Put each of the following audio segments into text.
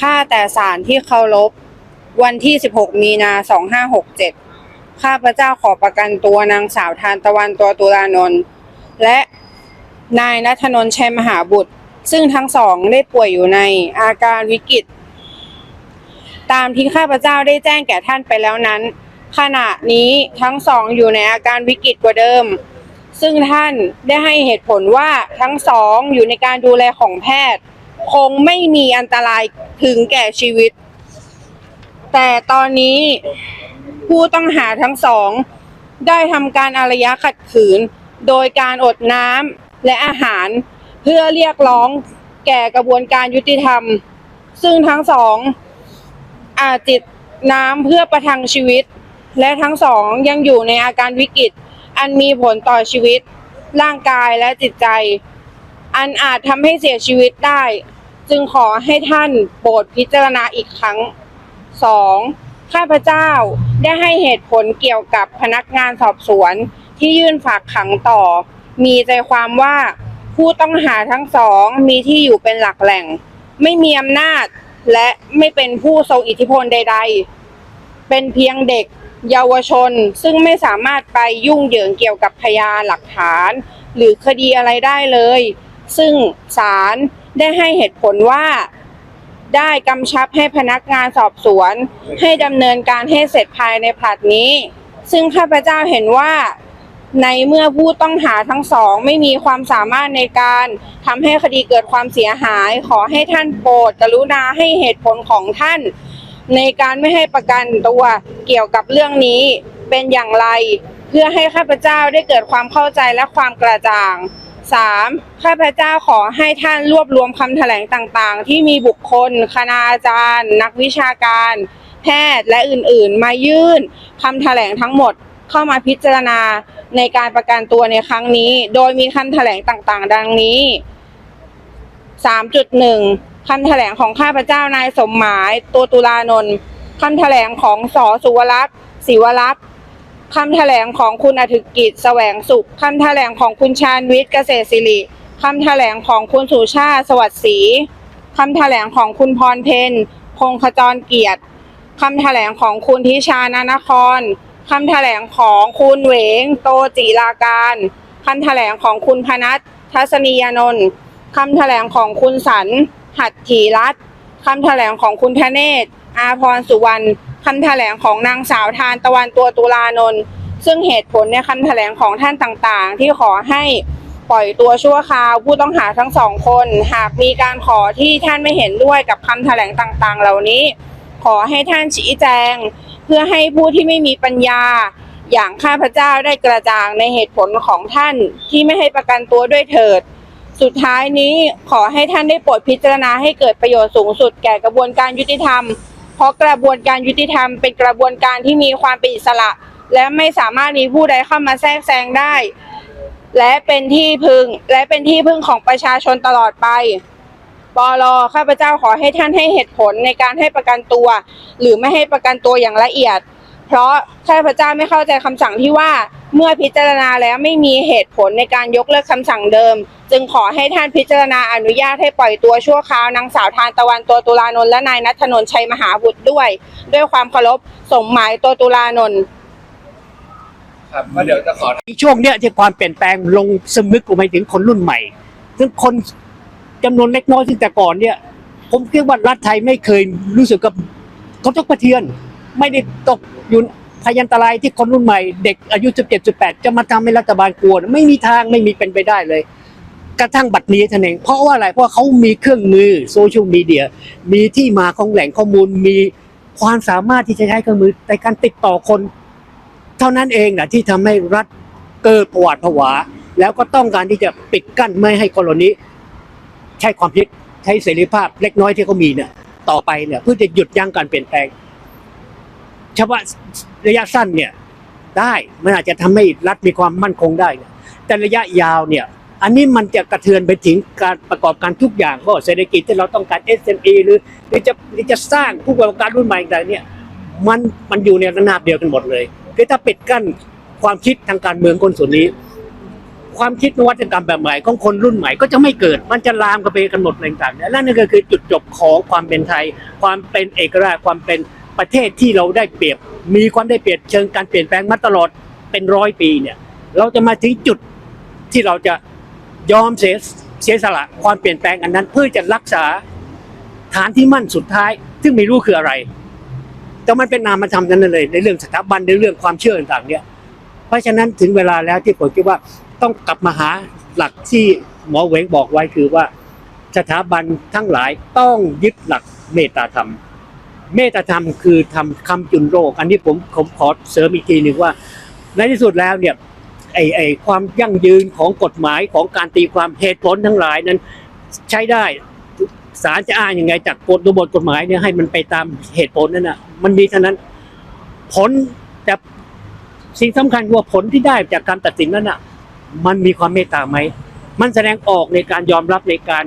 ข้าแต่ศาลที่เคารพวันที่ 16 มีนา 2567 ข้าพระเจ้าขอประกันตัวนางสาวทานตะวันตัวตุลานนท์และนายนัทนนท์ชัยมหาบุตร ซึ่งทั้งสองได้ป่วยอยู่ในอาการวิกฤต ตามที่ข้าพเจ้าได้แจ้งแก่ท่านไปแล้วนั้น ขณะนี้ทั้งสองอยู่ในอาการวิกฤตกว่าเดิม ซึ่งท่านได้ให้เหตุผลว่าทั้งสองอยู่ในการดูแลของแพทย์ คงไม่มีอันตรายถึงแก่ชีวิต แต่ตอนนี้ผู้ต้องหาทั้งสอง ได้ทำการอารยะขัดขืน โดยการอดน้ำและอาหาร เพื่อเรียกร้องแก่กระบวนการยุติธรรม ซึ่งทั้งสองอาจิตน้ำเพื่อประทังชีวิต และทั้งสองยังอยู่ในอาการวิกฤต อันมีผลต่อชีวิต ร่างกายและจิตใจ อันอาจทำให้เสียชีวิตได้ จึงขอให้ท่านโปรดพิจารณาอีกครั้ง 2. ข้าพเจ้าได้ให้เหตุผลเกี่ยวกับพนักงานสอบสวนที่ยื่นฝากขังต่อ มีใจความว่าผู้ต้องหาทั้งสองมีที่อยู่เป็นหลักแหล่ง ไม่มีอำนาจและไม่เป็นผู้ทรงอิทธิพลใด ๆ เป็นเพียงเด็กเยาวชนซึ่งไม่สามารถไปยุ่งเหยิงเกี่ยวกับพยานหลักฐาน หรือคดีอะไรได้เลย ซึ่งศาล ได้ให้เหตุผลว่าได้กำชับให้พนักงานสอบสวน ให้ดำเนินการให้เสร็จภายในผลัดนี้ ซึ่งข้าพเจ้าเห็นว่าในเมื่อผู้ต้องหาทั้งสองไม่มีความสามารถในการทำให้คดีเกิดความเสียหาย ขอให้ท่านโปรดกรุณาให้เหตุผลของท่าน ในการไม่ให้ประกันตัวเกี่ยวกับเรื่องนี้เป็นอย่างไร เพื่อให้ข้าพเจ้าได้เกิดความเข้าใจและความกระจ่าง 3. ข้าพเจ้าขอให้ท่านรวบรวมคำแถลงต่างๆ ที่มีบุคคล คณาจารย์ นักวิชาการ แพทย์และอื่นๆ มายื่นคำแถลงทั้งหมดเข้ามาพิจารณาในการประกันตัวในครั้งนี้ โดยมีคำแถลงต่างๆ ดังนี้ 3.1 คำแถลงของข้าพเจ้านายสมหมาย ตัวตุลานนท์คำแถลงของสอสุวรักษ์ศิวรักษ์ คำแถลงของคุณอธิกิจแสวงสุข คำแถลงของคุณชาญวิทย์เกษตรศิริ คำแถลงของคุณสุชาติสวัสดิ์ศรี คำแถลงของคุณพรเพนพงขจรเกียรติ คำแถลงของคุณทิชานานคร คำแถลงของคุณเหวงโตจิราการ คำแถลงของคุณพนัททัศนียนนท์คำแถลงของคุณสันหัตถีรัตน์คำแถลงของคุณธเนศอาพรสุวรรณ คำแถลงของนางสาวทานตะวันตัวตุลานนท์ซึ่งเหตุผลในคำแถลงของท่านต่างๆ ที่ขอให้ปล่อยตัวชั่วคราวผู้ต้องหาทั้งสองคน หากมีการขอที่ท่านไม่เห็นด้วยกับคำแถลงต่างๆ เหล่านี้ ขอให้ท่านชี้แจง เพื่อให้ผู้ที่ไม่มีปัญญา อย่างข้าพเจ้าได้กระจ่างในเหตุผลของท่านที่ไม่ให้ประกันตัวด้วยเถิด สุดท้ายนี้ขอให้ท่านได้โปรดพิจารณาให้เกิดประโยชน์สูงสุดแก่กระบวนการยุติธรรม เพราะกระบวนการยุติธรรมเป็นกระบวนการที่มีความเป็นอิสระ และไม่สามารถมีผู้ใดเข้ามาแทรกแซงได้ และเป็นที่พึงและเป็นที่พึ่งของประชาชนตลอดไปปลอข้าพเจ้าขอให้ท่านให้เหตุผลในการให้ประกันตัว หรือไม่ให้ประกันตัวอย่างละเอียด เพราะข้าพเจ้าไม่เข้าใจคำสั่งที่ว่าเมื่อพิจารณาแล้วไม่มีเหตุผลในการยกเลิกคำสั่งเดิม จึงขอให้ท่านพิจารณาอนุญาตให้ปล่อยตัวชั่วคราวนางสาวทานตะวันตัวตุลานนท์และนายนัทนนท์ชัยมหาบุตรด้วย ด้วยความเคารพสมหมายตัวตุลานนท์ครับก็เดี๋ยวจะขอช่วงเนี้ยที่ความเปลี่ยนแปลงลงสมึกลงไปถึงคนรุ่นใหม่ ซึ่งคนจำนวนเล็กน้อยซึ่งแต่ก่อนเนี่ย ผมคิดว่ารัฐไทยไม่เคยรู้สึกกับเขาตกประเทือน ไม่ได้ตกอยู่พยันตรายที่คนรุ่นใหม่เด็กอายุ 17 18 จะมาทำให้รัฐบาลกลัวนไม่มีทางไม่มีเป็นไปได้เลย กระทั่งบัดนี้ท่านเอง เพราะว่าอะไรเพราะเขามีเครื่องมือโซเชียลมีเดียมีที่มาของแหล่งข้อมูลมีความสามารถที่จะใช้เครื่องมือในการติดต่อคน เท่านั้นเองนะที่ทำให้รัฐเกิดผวาดผวา แล้วก็ต้องการที่จะปิดกั้นไม่ให้คนเหล่านี้ ใช้ความคิดใช้เสรีภาพเล็กน้อยที่เขามีเนี่ยต่อไปเนี่ยเพื่อจะหยุดยั้งการเปลี่ยนแปลง เฉพาะระยะสั้นเนี่ยได้มันอาจจะทำให้รัฐมีความมั่นคงได้ แต่ระยะยาวเนี่ยอันนี้มันจะกระเทือนไปถึงการประกอบการทุกอย่างเพราะเศรษฐกิจที่เราต้องการ SME หรือหรือจะหรือจะสร้างผู้ประกอบการรุ่นใหม่ต่างเนี่ยมันมันอยู่ในระนาบเดียวกันหมดเลยคือถ้าปิดกั้นความคิดทางการเมืองคนส่วนนี้ ความคิดนวัตกรรมแบบใหม่ของคนรุ่นใหม่ก็จะไม่เกิด มันจะลามกันไปกันหมดอะไรต่างๆเนี่ยและนั่นก็คือจุดจบของความเป็นไทย ความเป็นเอกราชความเป็น ประเทศที่เราได้เปรียบ มีความได้เปรียบเชิงการเปลี่ยนแปลงมาตลอดเป็นร้อยปีเนี่ย เราจะมาถึงจุดที่เราจะยอมเสียเสียสละความเปลี่ยนแปลงอันนั้นเพื่อจะรักษาฐานที่มั่นสุดท้าย ซึ่งไม่รู้คืออะไร แต่มันเป็นนามธรรมนั้นเลย ในเรื่องสถาบันในเรื่องความเชื่อต่างๆเนี่ย เพราะฉะนั้นถึงเวลาแล้วที่ผมคิดว่าต้องกลับมาหาหลักที่หมอเวงบอกไว้คือว่า สถาบันทั้งหลายต้องยึดหลักเมตตาธรรม เมตตาธรรมคือทำคำจุนโรค อันนี้ผมผมขอเสริมอีกทีหนึ่งว่า ในที่สุดแล้วเนี่ยไอไอความยั่งยืนของกฎหมายของการตีความเหตุผลทั้งหลายนั้นใช้ได้ศาลจะอ้างยังไงจากกฎบทกฎหมายเนี่ยให้มันไปตามเหตุผลนั่นนะมันมีเท่านั้นผลแต่สิ่งสำคัญคือว่าผลที่ได้จากการตัดสินนั้นน่ะ มันมีความเมตตาไหม มันแสดงออกในการยอมรับในการ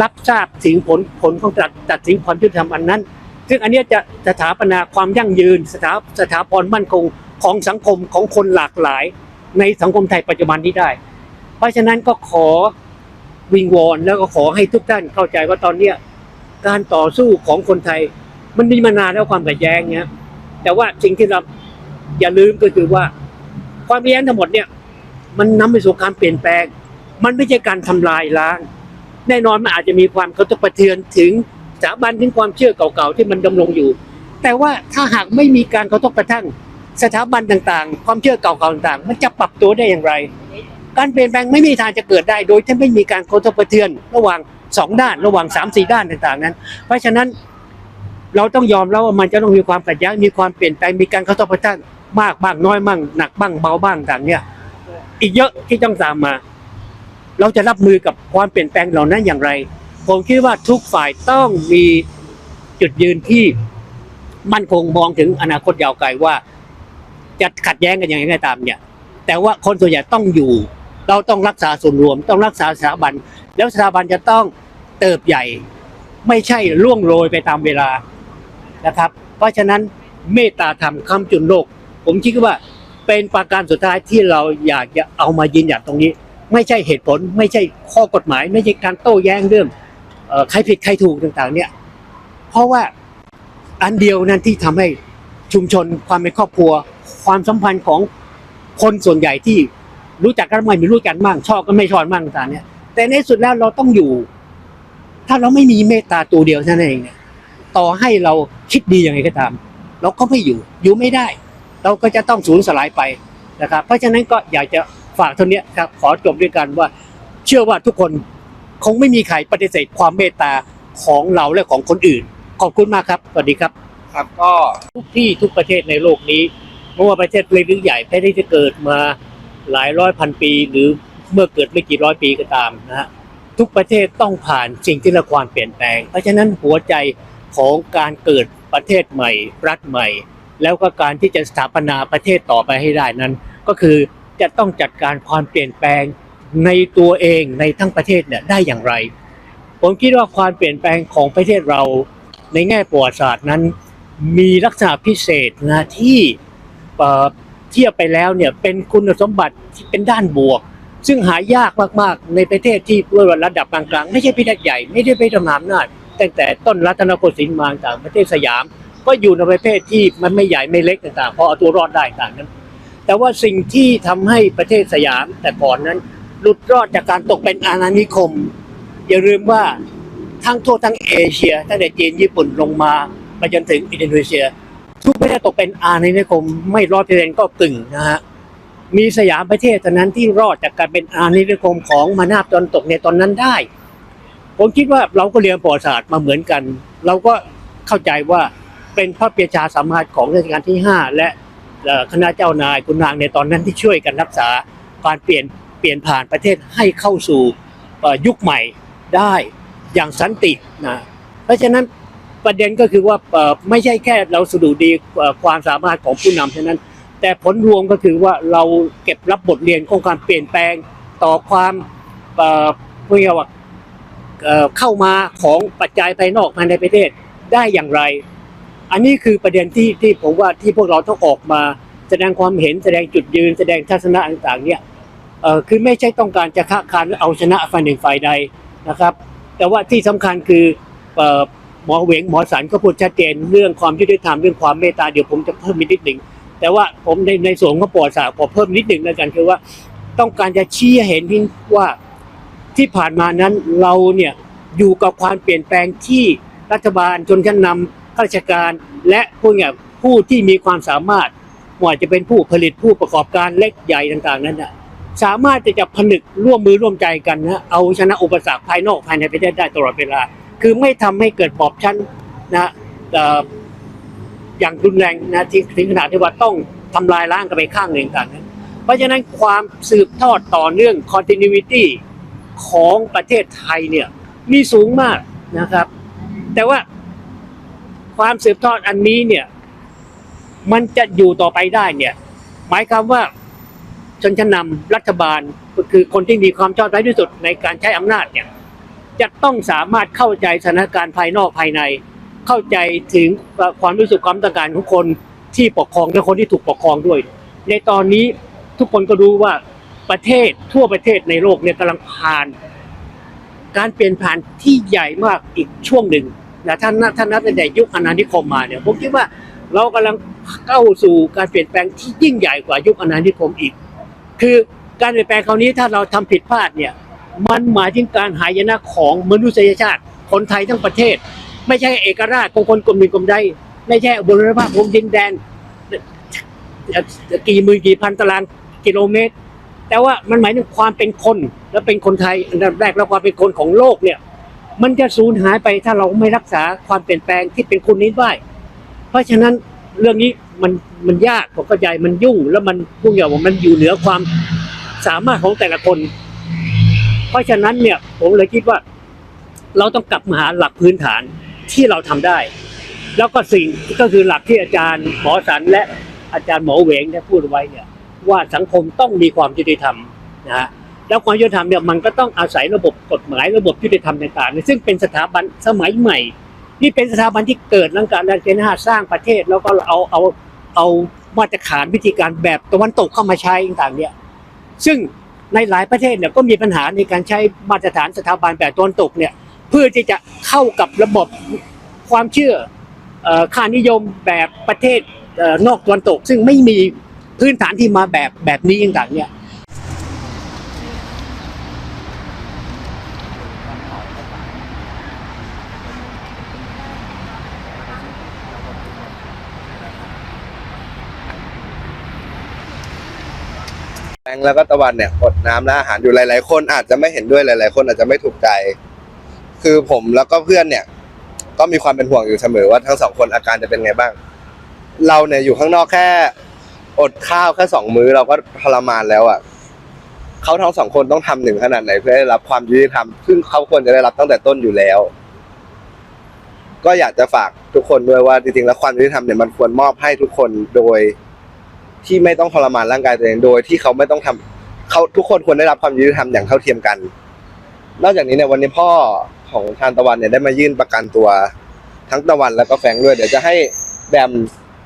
รับทราบถึงผลผลของตัดตัดสินความยุติธรรมอันนั้น ซึ่งอันนี้จะสถาปนาความยั่งยืน สถาสถาพรมั่นคงของสังคมของคนหลากหลาย ในสังคมไทยปัจจุบันนี้ได้ เพราะฉะนั้นก็ขอวิงวอนแล้วก็ขอให้ทุกท่านเข้าใจว่าตอนเนี้ยการต่อสู้ของคนไทย มันมีมานานแล้วความขัดแย้งเนี้ยแต่ว่าสิ่งที่เราอย่าลืมก็คือว่า ความขัดแย้งทั้งหมดเนี่ยมันนำไปสู่การเปลี่ยนแปลง มันไม่ใช่การทำลายล้าง แน่นอนมันอาจจะมีความกระทบกระเทือนถึง สถาบันถึงความเชื่อเก่าๆที่มันดำรงอยู่ แต่ว่าถ้าหากไม่มีการกระทบกระทั่งสถาบันต่างๆ ความเชื่อเก่าๆต่างๆ มันจะปรับตัวได้อย่างไร การเปลี่ยนแปลงไม่มีทางจะเกิดได้ โดยที่ไม่มีการกระทบกระเทือน ระหว่างสองด้านระหว่างสามสี่ด้านต่างๆนั้น เพราะฉะนั้นเราต้องยอมแล้วว่ามันจะต้องมีความขัดแย้งมีความเปลี่ยนแปลงมีการกระทบกระทั่งมากบ้างน้อยบ้างหนักบ้างเบาบ้างต่างเนี่ยอีกเยอะที่ต้องตามมา เราจะรับมือกับความเปลี่ยนแปลงเหล่านั้นอย่างไร ผมคิดว่าทุกฝ่ายต้องมีจุดยืนที่มั่นคงมองถึงอนาคตยาวไกลว่า จะขัดแย้งกันย่างไรก็ตามเนี่ย แต่ว่าคนส่วนใหญ่ต้องอยู่ เราต้องรักษาส่วนรวม ต้องรักษาสถาบัน แล้วสถาบันจะต้องเติบใหญ่ ไม่ใช่ล่วงโรยไปตามเวลานะครับ เพราะฉะนั้นเมตตาธรรมคำจุนโลก ผมคิดว่าเป็นประการสุดท้ายที่เราอยากจะเอามายืนหยัดตรงนี้ ไม่ใช่เหตุผล ไม่ใช่ข้อกฎหมาย ไม่ใช่การโต้แย้งเรื่อง ใครผิดใครถูกต่างๆ เนี่ย เพราะว่าอันเดียวนั้นที่ทำให้ชุมชนความเป็นครอบครัว ความสัมพันธ์ของคนส่วนใหญ่ที่รู้จักกันไม่มีรู้กันบ้างชอบก็ไม่ชอบบ้างต่างๆเนี่ย แต่ในสุดแล้วเราต้องอยู่ ถ้าเราไม่มีเมตตาตัวเดียวเท่านั้นเองเนี่ยต่อให้เราคิดดียังไงก็ตาม เราก็ไม่อยู่อยู่ไม่ได้ เราก็จะต้องสูญสลายไปนะครับ เพราะฉะนั้นก็อยากจะฝากเท่านี้ครับขอจบด้วยกันว่า เชื่อว่าทุกคน คงไม่มีใครปฏิเสธความเมตตาของเราและของคนอื่น ขอบคุณมากครับสวัสดีครับ ครับก็ทุกที่ทุกประเทศในโลกนี้ไม่ว่าประเทศเล็กหรือใหญ่ประเทศที่เกิดมาหลายร้อยพันปี หรือเมื่อเกิดไม่กี่ร้อยปีก็ตามนะฮะทุกประเทศต้องผ่านสิ่งที่เรียกความเปลี่ยนแปลง เพราะฉะนั้นหัวใจของการเกิดประเทศใหม่ รัฐใหม่ แล้วก็การที่จะสถาปนาประเทศต่อไปให้ได้นั้น ก็คือจะต้องจัดการความเปลี่ยนแปลง ในตัวเองในทั้งประเทศเนี่ยได้อย่างไร ผมคิดว่าความเปลี่ยนแปลงของประเทศเราในแง่ประวัติศาสตร์นั้น มีลักษณะพิเศษนะที่เทียบไปแล้วเนี่ยเป็นคุณสมบัติที่เป็นด้านบวก ซึ่งหายากมากๆ ในประเทศที่ระดับกลางๆ ไม่ใช่ประเทศใหญ่ไม่ได้ไปทำอำนาจตั้งแต่ต้นรัตนโกสินทร์มาต่างประเทศสยาม ก็อยู่ในประเภทที่มันไม่ใหญ่ไม่เล็กต่างๆพอเอาตัวรอดได้ต่างนั้น แต่ว่าสิ่งที่ทำให้ประเทศสยามแต่ก่อนนั้น หลุดรอดจากการตกเป็นอาณานิคม อย่าลืมว่าทั้งทั่วทั้งเอเชีย ตั้งแต่จีนญี่ปุ่นลงมาไปจนถึงอินโดนีเซีย ทุกประเทศตกเป็นอาณานิคม ไม่รอยเปอร์เซ็นก็กึ่งนะฮะมีสยามประเทศเท่านั้นที่รอดจากการเป็นอาณานิคมของมานาบตอนตกในตอนนั้นได้ ผมคิดว่าเราก็เรียนประวัติศาสตร์มาเหมือนกัน เราก็เข้าใจว่าเป็นพระเปียชาสามารถของรัชกาลที่ 5 และคณะเจ้านายคุณนางในตอนนั้นที่ช่วยกันรักษาการเปลี่ยน เปลี่ยนผ่านประเทศให้เข้าสู่ยุคใหม่ได้อย่างสันตินะเพราะฉะนั้นประเด็นก็คือว่าไม่ใช่แค่เราสะดุดีความสามารถของผู้นำเท่านั้น แต่ผลรวมก็คือว่าเราเก็บรับบทเรียนของการเปลี่ยนแปลงต่อความเอ่อเรียกว่าเข้ามาของปัจจัยภายนอกภายในประเทศได้อย่างไร อันนี้คือประเด็นที่ที่ผมว่าที่พวกเราต้องออกมาแสดงความเห็นแสดงจุดยืนแสดงทัศนะต่างๆเนี่ย คือไม่ใช่ต้องการจะค้าคานหรือเอาชนะฝ่ายหนึ่งฝ่ายใดนะครับ แต่ว่าที่สำคัญคืออหมอเหวงหมอสันก็พูดชัดเจนเรื่องความยุติธรรมเรื่องความเมตตาเดี๋ยวผมจะเพิ่มอีกนิดหนึ่งแต่ว่าผมในในส่วนของประวัติศาสตร์ขอเพิ่มนิดหนึ่งแล้วกันคือว่าต้องการจะชี้ให้เห็นว่าที่ผ่านมานั้นเราเนี่ยอยู่กับความเปลี่ยนแปลงที่รัฐบาลชนชั้นนำข้าราชการ และผู้เนี่ยผู้ที่มีความสามารถไม่ว่าจะเป็นผู้ผลิตผู้ประกอบการเล็กใหญ่ต่างๆ นั้นนะ สามารถจะจะผนึกร่วมมือร่วมใจกันนะเอาชนะอุปสรรคภายนอกภายในประเทศได้ตลอดเวลา คือไม่ทำให้เกิดบอบช้ำนะอย่างรุนแรงนะที่ถึงขนาดที่ว่าต้องทำลายล้างกันไปข้างหนึ่งต่างนั้นเพราะฉะนั้นความสืบทอดต่อเนื่อง continuity ของประเทศไทยเนี่ยมีสูงมากนะครับ แต่ว่าความสืบทอดอันนี้เนี่ย มันจะอยู่ต่อไปได้เนี่ย หมายความว่า ชนชั้นนำรัฐบาลก็คือคนที่มีความชอบธรรมที่สุดในการใช้อำนาจเนี่ยจะต้องสามารถเข้าใจสถานการณ์ภายนอกภายใน เข้าใจถึงความรู้สึกความต้องการของคนที่ปกครองและคนที่ถูกปกครองด้วย ในตอนนี้ทุกคนก็รู้ว่าประเทศทั่วประเทศในโลกเนี่ยกำลังผ่าน การเปลี่ยนผ่านที่ใหญ่มากอีกช่วงหนึ่งนะท่านท่านนับตั้งแต่ยุคอาณานิคมมาเนี่ยผมคิดว่าเรากำลังเข้าสู่การเปลี่ยนแปลงที่ยิ่งใหญ่กว่ายุคอาณานิคมอีก คือการเปลี่ยนแปลงคราวนี้ถ้าเราทำผิดพลาดเนี่ย มันหมายถึงการหายนะของมนุษยชาติ คนไทยทั้งประเทศ ไม่ใช่เอกราชของคนกลุ่มหนึ่งกลุ่มใดไม่ใช่บริภาพของดินแดน กี่หมื่นกี่พันตารางกิโลเมตร แต่ว่ามันหมายถึงความเป็นคนและเป็นคนไทยอันดับแรกแล้วความเป็นคนของโลกเนี่ย มันจะสูญหายไปถ้าเราไม่รักษาความเปลี่ยนแปลงที่เป็นคนนี้ไว้เพราะฉะนั้นเรื่องนี้ มันมันยากผมเข้าใจมันยุ่ง แล้วมันพวกอย่างว่ามันอยู่เหนือความสามารถของแต่ละคน เพราะฉะนั้นเนี่ย ผมเลยคิดว่า เราต้องกลับมาหาหลักพื้นฐานที่เราทำได้ แล้วก็สิ่งก็คือหลักที่อาจารย์หมอสันและอาจารย์หมอเหวงได้พูดไว้เนี่ย ว่าสังคมต้องมีความยุติธรรมนะฮะแล้วความยุติธรรมเนี่ยมันก็ต้องอาศัยระบบกฎหมายระบบยุติธรรมต่างๆซึ่งเป็นสถาบันสมัยใหม่นี่เป็นสถาบันที่เกิดหลังการรัฐประหาสร้างประเทศแล้วก็เอาเอา เอามาตรฐานวิธีการแบบตะวันตกเข้ามาใช้ต่างๆเนี่ยซึ่งในหลายประเทศเนี่ยก็มีปัญหาในการใช้มาตรฐานสถาบันแบบตะวันตกเนี่ยเพื่อที่จะเข้ากับระบบความเชื่ออค่านิยมแบบประเทศนอกตะวันตก ซึ่งไม่มีพื้นฐานที่มาแบบแบบนี้ต่างๆเนี่ย แบงค์แล้วก็ตะวันเนี่ยอดน้ำและอาหารอยู่หลาย ๆ คนอาจจะไม่เห็นด้วยหลาย ๆ คนอาจจะไม่ถูกใจ คือผมแล้วก็เพื่อนเนี่ย ก็มีความเป็นห่วงอยู่เสมอว่าทั้งสองคนอาการจะเป็นไงบ้าง เราเนี่ยอยู่ข้างนอกแค่อดข้าวแค่สองมื้อเราก็ทรมานแล้วอะเขาทั้งสองคนต้องทำหนึ่งขนาดไหนเพื่อได้รับความยุติธรรมซึ่งเขาควรจะได้รับตั้งแต่ต้นอยู่แล้ว ก็อยากจะฝากทุกคนด้วยว่าจริงๆแล้วความยุติธรรมเนี่ยมันควรมอบให้ทุกคนโดย ที่ไม่ต้องทรมานร่างกายตัวเองโดยที่เขาไม่ต้องทำเขาทุกคนควรได้รับความยุติธรรมอย่างเท่าเทียมกัน นอกจากนี้เนี่ยวันนี้พ่อของทานตะวันเนี่ยได้มายื่นประกันตัวทั้งตะวันแล้วก็แฟรงค์ด้วย เดี๋ยวจะให้แบม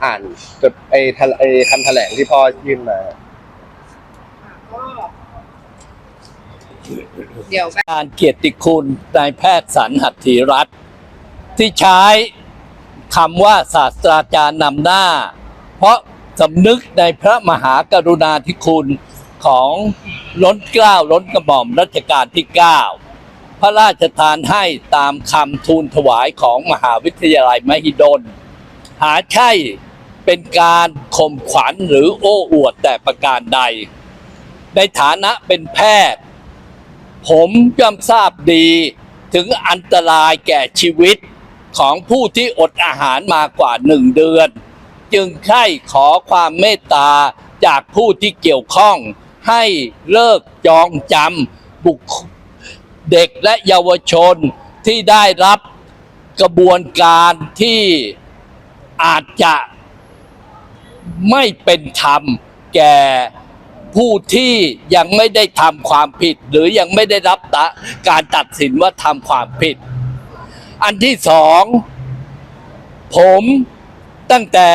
อ่านจดไอ้ทะไอ้คำแถลงที่พ่อยื่นมาเดี๋ยวการเกียรติคุณนายแพทย์สันหัตถีรัตน์ที่ใช้คำว่าศาสตราจารย์นำหน้า เพราะ สำนึกในพระมหากรุณาธิคุณของล้นเกล้าล้นกระหม่อมรัชกาลที่ 9 พระราชทานให้ตามคำทูลถวายของมหาวิทยาลัยมหิดล หาใช่เป็นการข่มขวัญหรือโอ้อวดแต่ประการใด ในฐานะเป็นแพทย์ ผมย่อมทราบดีถึงอันตรายแก่ชีวิตของผู้ที่อดอาหารมากว่าหนึ่งเดือน จึงใคร่ขอความเมตตาจากผู้ที่เกี่ยวข้อง ให้เลิกจองจำบุคเด็กและเยาวชนที่ได้รับกระบวนการที่อาจจะไม่เป็นธรรมแก่ผู้ที่ยังไม่ได้ทำความผิด หรือยังไม่ได้รับการตัดสินว่าทำความผิด อันที่สอง ผม ตั้งแต่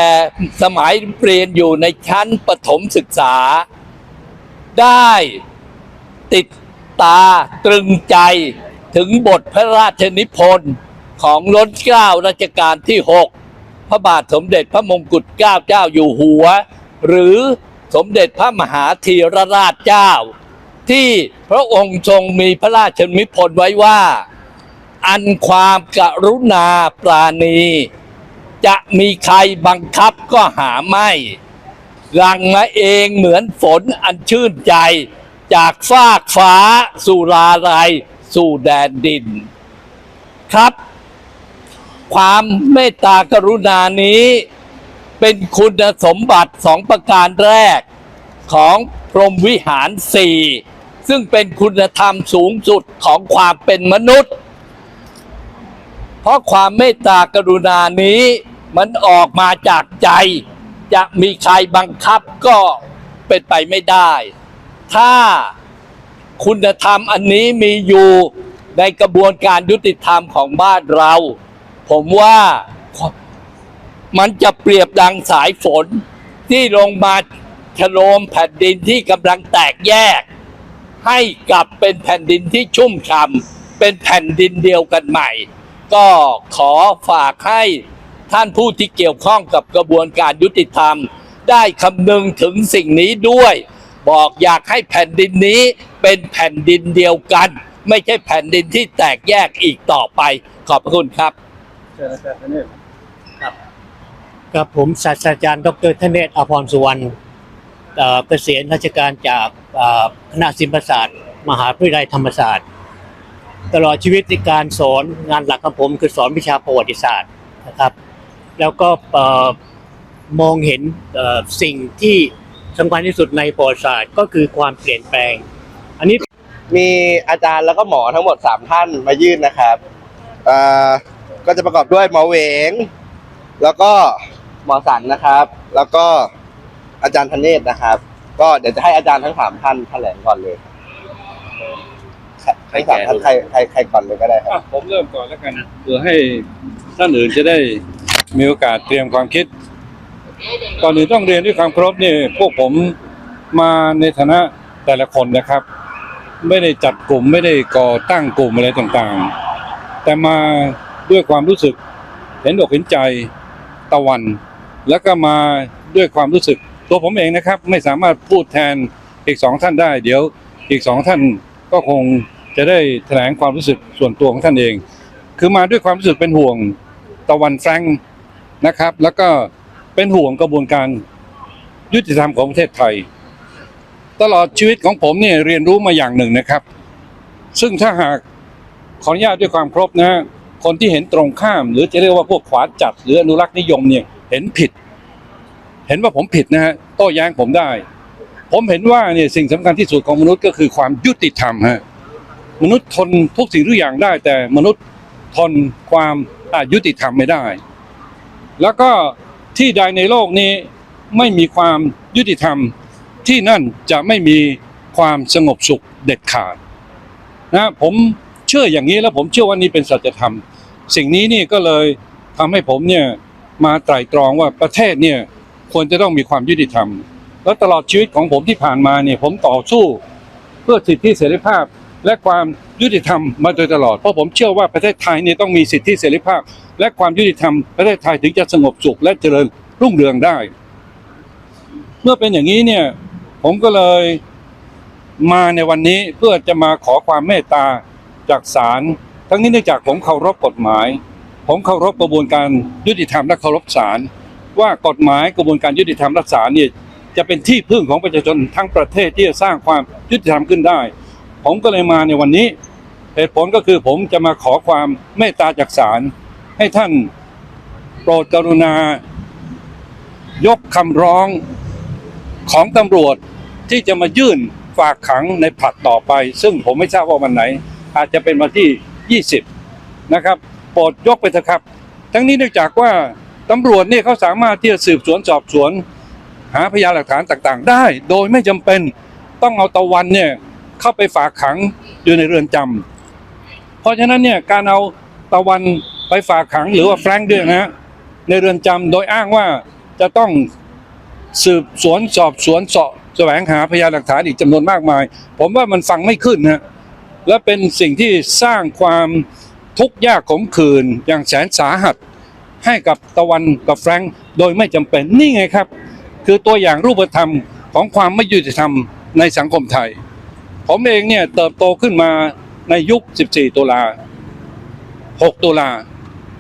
สมัยเรียนอยู่ในชั้นประถมศึกษา ได้ติดตาตรึงใจถึงบทพระราชนิพนธ์ของรัชเกล้ารัชกาลที่ 6 พระบาทสมเด็จพระมงกุฎเกล้าเจ้าอยู่หัว หรือสมเด็จพระมหาธีรราชเจ้า ที่พระองค์ทรงมีพระราชนิพนธ์ไว้ว่า อันความกรุณาปราณี จะมีใครบังคับก็หาไม่หลังมาเองเหมือนฝนอันชื่นใจ จากฟากฟ้า สู่ลาไรสู่แดนดิน ครับ ความเมตตากรุณานี้ เป็นคุณสมบัติสองประการแรกของพรหมวิหารสี่ซึ่งเป็นคุณธรรมสูงสุดของความเป็นมนุษย์ เพราะความเมตตากรุณานี้ มันออกมาจากใจ จะมีใครบังคับก็เป็นไปไม่ได้ ถ้าคุณธรรมอันนี้มีอยู่ในกระบวนการยุติธรรมของบ้านเรา ผมว่ามันจะเปรียบดังสายฝนที่ลงมาชโลมแผ่นดินที่กำลังแตกแยก ให้กลับเป็นแผ่นดินที่ชุ่มฉ่ำเป็นแผ่นดินเดียวกันใหม่ ก็ขอฝากให้ ท่านผู้ที่เกี่ยวข้องกับกระบวนการยุติธรรม ได้คำนึงถึงสิ่งนี้ด้วย บอกอยากให้แผ่นดินนี้เป็นแผ่นดินเดียวกัน ไม่ใช่แผ่นดินที่แตกแยกอีกต่อไป ขอบพระคุณครับกับผมศาสตราจารย์ ดรธเนศอภรณ์สุวรรณเอ่อเกษียณราชการจากเอ่อคณะศิลปศาสตร์ มหาวิทยาลัยธรรมศาสตร์ ตลอดชีวิตในการสอนงานหลักของผมคือสอนวิชาประวัติศาสตร์นะครับ แล้วก็เอ่อมองเห็นเอ่อสิ่งที่สำคัญที่สุดในประวัติศาสตร์ก็คือความเปลี่ยนแปลง อันนี้มีอาจารย์แล้วก็หมอทั้งหมดสามท่านมายื่นนะครับอ่าก็จะประกอบด้วยหมอเหวง แล้วก็หมอสันนะครับ แล้วก็อาจารย์ธเนศนะครับ ก็เดี๋ยวจะให้อาจารย์ทั้งสามท่านแถลงก่อนเลยใครสามท่านใครใครใครก่อนเลยก็ได้ครับอะผมเริ่มก่อนแล้วกันนะเพื่อให้ท่านอื่นจะได้ มีโอกาสเตรียมความคิด ก่อนอื่นต้องเรียนด้วยความเคารพนี่พวกผมมาในฐานะแต่ละคนนะครับ ไม่ได้จัดกลุ่มไม่ได้ก่อตั้งกลุ่มอะไรต่างๆ แต่มาด้วยความรู้สึกเห็นอกเห็นใจตะวัน แล้วก็มาด้วยความรู้สึกตัวผมเองนะครับ ไม่สามารถพูดแทนอีกสองท่านได้ เดี๋ยวอีกสองท่านก็คงจะได้แถลงความรู้สึกส่วนตัวของท่านเอง คือมาด้วยความรู้สึกเป็นห่วงตะวันแฟรงค์ นะครับ แล้วก็เป็นห่วงกระบวนการยุติธรรมของประเทศไทย ตลอดชีวิตของผมเนี่ยเรียนรู้มาอย่างหนึ่งนะครับ ซึ่งถ้าหากขออนุญาตด้วยความครบนะคนที่เห็นตรงข้าม หรือจะเรียกว่าพวกขวาจัดหรืออนุรักษ์นิยมเนี่ยเห็นผิด เห็นว่าผมผิดนะฮะโต้แย้งผมได้ ผมเห็นว่าเนี่ยสิ่งสำคัญที่สุดของมนุษย์ก็คือความยุติธรรมฮะมนุษย์ทนทุกสิ่งทุกอย่างได้ แต่มนุษย์ทนความอายุติธรรมไม่ได้ แล้วก็ที่ใดในโลกนี้ไม่มีความยุติธรรม ที่นั่นจะไม่มีความสงบสุขเด็ดขาดนะผมเชื่ออย่างนี้แล้วผมเชื่อว่านี่เป็นสัจธรรม สิ่งนี้นี่ก็เลยทำให้ผมเนี่ยมาไตร่ตรองว่าประเทศเนี่ยควรจะต้องมีความยุติธรรม แล้วตลอดชีวิตของผมที่ผ่านมาเนี่ยผมต่อสู้เพื่อสิทธิเสรีภาพ และความยุติธรรมมาโดยตลอด เพราะผมเชื่อว่าประเทศไทยเนี่ยต้องมีสิทธิเสรีภาพ และความยุติธรรมประเทศไทยถึงจะสงบสุขและเจริญรุ่งเรืองได้ เมื่อเป็นอย่างนี้เนี่ยผมก็เลยมาในวันนี้เพื่อจะมาขอความเมตตาจากศาลทั้งนี้เนื่องจากผมเคารพกฎหมาย ผมเคารพกระบวนการยุติธรรมและเคารพศาลว่ากฎหมายกระบวนการยุติธรรมและศาลเนี่ยจะเป็นที่พึ่งของประชาชนทั้งประเทศที่จะสร้างความยุติธรรมขึ้นได้ ผมก็เลยมาในวันนี้เหตุผลก็คือผมจะมาขอความเมตตาจากศาลให้ท่านโปรดกรุณา ยกคำร้องของตำรวจที่จะมายื่นฝากขังในผลัดต่อไป ซึ่งผมไม่ทราบว่าวันไหน อาจจะเป็นวันที่ 20 นะครับ โปรดยกไปเถอะครับ ทั้งนี้เนื่องจากว่าตำรวจเนี่ยเขาสามารถที่จะสืบสวนสอบสวน หาพยานหลักฐานต่างๆ ได้ โดยไม่จำเป็นต้องเอาตะวันเนี่ย เข้าไปฝากขังอยู่ในเรือนจำเพราะฉะนั้นเนี่ยการเอาตะวันไปฝากขังหรือว่าแฟรงค์ด้วยนะฮะในเรือนจำโดยอ้างว่าจะต้องสืบสวนสอบสวนสอบแสวงหาพยานหลักฐานอีกจำนวนมากมาย ผมว่ามันฟังไม่ขึ้นนะและเป็นสิ่งที่สร้างความทุกข์ยากขมขื่นอย่างแสนสาหัส ให้กับตะวันกับแฟรงค์โดยไม่จำเป็นนี่ไงครับ คือตัวอย่างรูปธรรมของความไม่ยุติธรรมในสังคมไทย ผมเองเนี่ยเติบโตขึ้นมาในยุค 14 ตุลา 6 ตุลา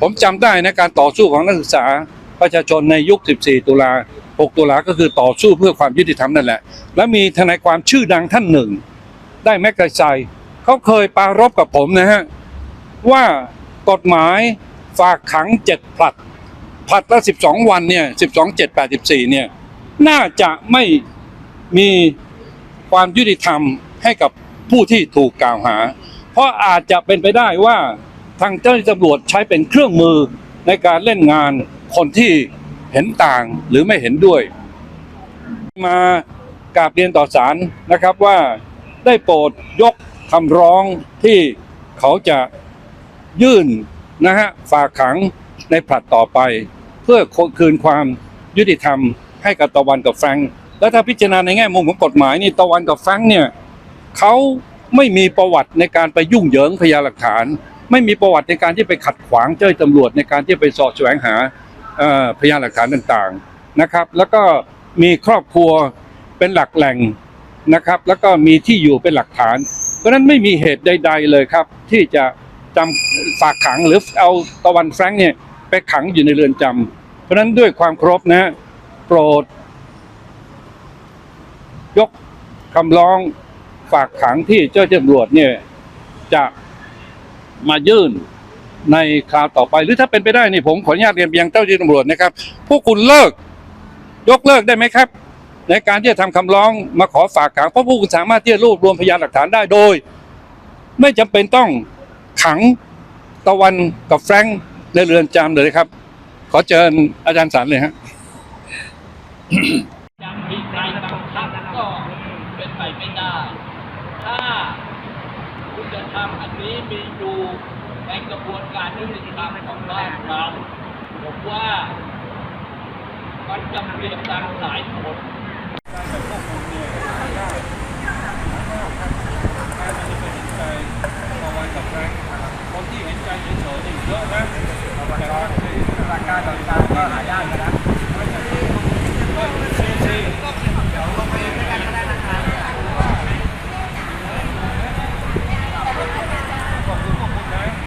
ผมจำได้นะการต่อสู้ของนักศึกษาประชาชนในยุค 14 ตุลา 6 ตุลาก็คือต่อสู้เพื่อความยุติธรรมนั่นแหละ และมีทนายความชื่อดังท่านหนึ่ง ได้แมกกาไซเขาเคยปรารบกับผมนะฮะ ว่ากฎหมายฝากขังเจ็ดผลัดผลัดละ 12 วันเนี่ย 12 7 84เนี่ย น่าจะไม่มีความยุติธรรมให้กับผู้ที่ถูกกล่าวหา เพราะอาจจะเป็นไปได้ว่าทางเจ้าหน้าที่ตำรวจใช้เป็นเครื่องมือในการเล่นงานคนที่เห็นต่างหรือไม่เห็นด้วย มากราบเรียนต่อศาลนะครับว่าได้โปรดยกคำร้องที่เขาจะยื่นนะฮะฝากขังในผลัดต่อไป เพื่อคืนความยุติธรรมให้กับตะวันกับแฟรงและถ้าพิจารณาในแง่มุมของกฎหมายนี่ตะวันกับแฟรงเนี่ย เขาไม่มีประวัติในการไปยุ่งเหยิงพยานหลักฐาน ไม่มีประวัติในการที่ไปขัดขวางเจ้าตำรวจในการที่ไปสอบแสวงหาพยานหลักฐานต่างๆนะครับ แล้วก็มีครอบครัวเป็นหลักแหล่งนะครับ แล้วก็มีที่อยู่เป็นหลักฐาน เพราะนั้นไม่มีเหตุใด ๆเลยครับ ที่จะจำฝากขังหรือเอาตะวันแฟรงเนี่ยไปขังอยู่ในเรือนจำเพราะนั้นด้วยความครพนะโปรด ยกคำร้อง ฝากขังที่เจ้าหน้าที่ตำรวจเนี่ยจะมายื่นในคราวต่อไปหรือถ้าเป็นไปได้นี่ผมขออนุญาตเรียนไปยังเจ้าหน้าที่ตำรวจนะครับ พวกคุณเลิก ยกเลิกได้ไหมครับ ในการที่จะทำคำร้องมาขอฝากขังเพราะพวกคุณสามารถที่จะรวบรวมพยานหลักฐานได้โดย ไม่จำเป็นต้องขังตะวันกับแฟรงค์ในเรือนจำเลยครับ ขอเชิญอาจารย์สารเลยฮะ จะมีใครบังคับก็เป็นไปไม่ได้ ถ้าคุณจะทำอันนี้ มีอยู่ในกระบวนการยุติธรรมของบ้านเราผมว่ามันจะเปรียบดังหลายผลคนที่เห็นใจเฉยๆนี่เยอะนะแต่ว่าคือหลักการต่างๆก็หายากนะซีซี